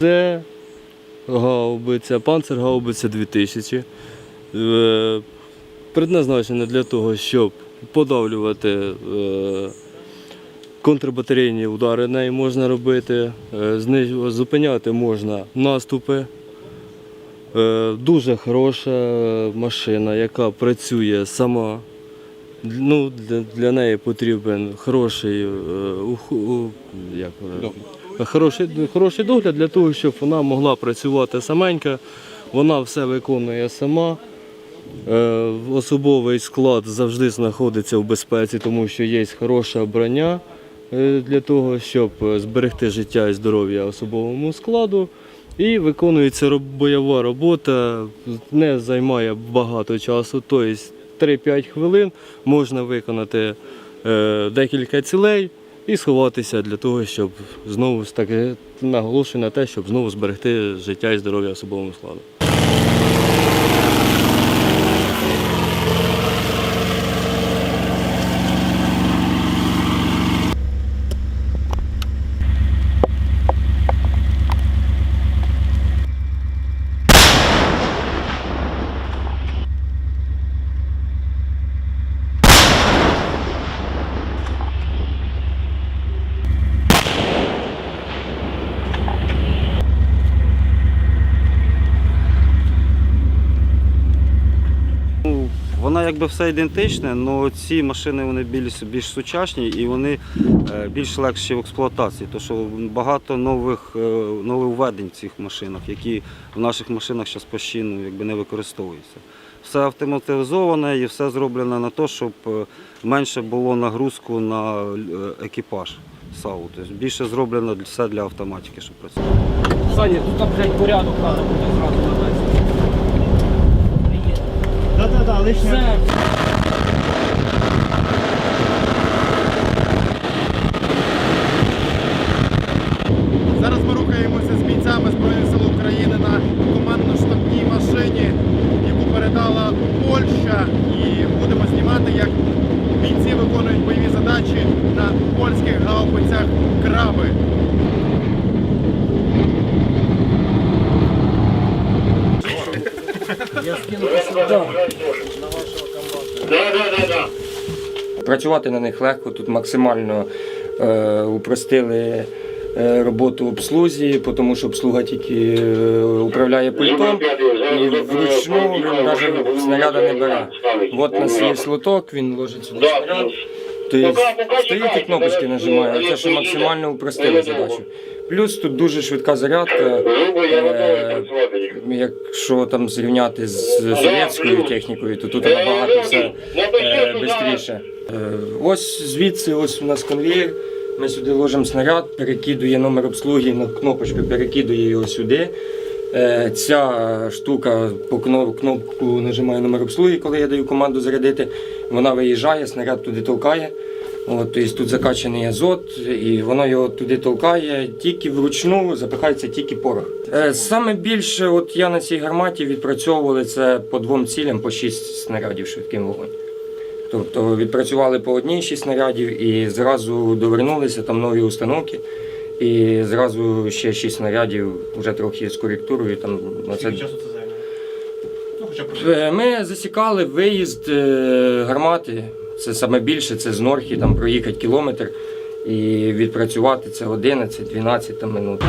Це гаубиця, панцергаубиця 2000. Е, Предназначена для того, щоб подавлювати е, контрбатарейні удари нею можна робити, е, зупиняти можна наступи. Дуже хороша машина, яка працює сама. Ну, для, неї потрібен хороший, як, е, хороший, хороший догляд для того, щоб вона могла працювати саменька. Вона все виконує сама. Е, Особовий склад завжди знаходиться в безпеці, тому що є хороша броня е, для того, щоб зберегти життя і здоров'я особовому складу. І виконується бойова робота, не займає багато часу, тобто 3-5 хвилин можна виконати е, декілька цілей і сховатися для того, щоб знову так наголошую на те, щоб знову зберегти життя і здоров'я особовому складу. Ну, Вона якби все ідентичне, але ці машини вони більш, більш сучасні і вони е, більш легші в експлуатації, тому що багато нових, е, нововведень в цих машинах, які в наших машинах зараз постійно якби, не використовуються. Все автоматизоване і все зроблено на те, щоб е, менше було нагрузку на екіпаж САУ. Тобто більше зроблено все для автоматики, щоб працювати. Саня, тут блядь, порядок треба буде зразу навести. Лишня. Зараз ми рухаємося з бійцями Збройних сил України на командно-штабній машині, яку передала Польща. І будемо знімати, як бійці виконують бойові задачі на польських гаубицях краби. Працювати на них легко, тут максимально е, упростили е, роботу обслузі, тому що обслуга тільки е, управляє пультом і вручну він навіть снаряда не бере. От у нас є слоток, він ложить сюди снаряд. Тобто стоїть і кнопочки нажимає, а це що максимально упростили задачу. Плюс тут дуже швидка зарядка. Е, якщо там зрівняти з совєтською технікою, то тут набагато все швидше. Ось звідси, ось у нас конвейер. Ми сюди ложимо снаряд, перекидує номер обслуги на кнопочку, перекидує його сюди. Е, Ця штука по кно- кнопку нажимає номер обслуги, коли я даю команду зарядити. Вона виїжджає, снаряд туди толкає. От, тобто тут закачаний азот, і воно його туди толкає, тільки вручну запихається тільки порох. Е, Саме більше от я на цій гарматі відпрацьовували це по двом цілям, по шість снарядів швидким вогонь. Тобто відпрацювали по одній шість снарядів і зразу довернулися там нові установки. І зразу ще шість снарядів, вже трохи з коректурою. Там, часу це? Ну, Е, Ми засікали виїзд е, гармати. Це саме більше, це з Норхи, там проїхати кілометр і відпрацювати це 11-12 там, минут.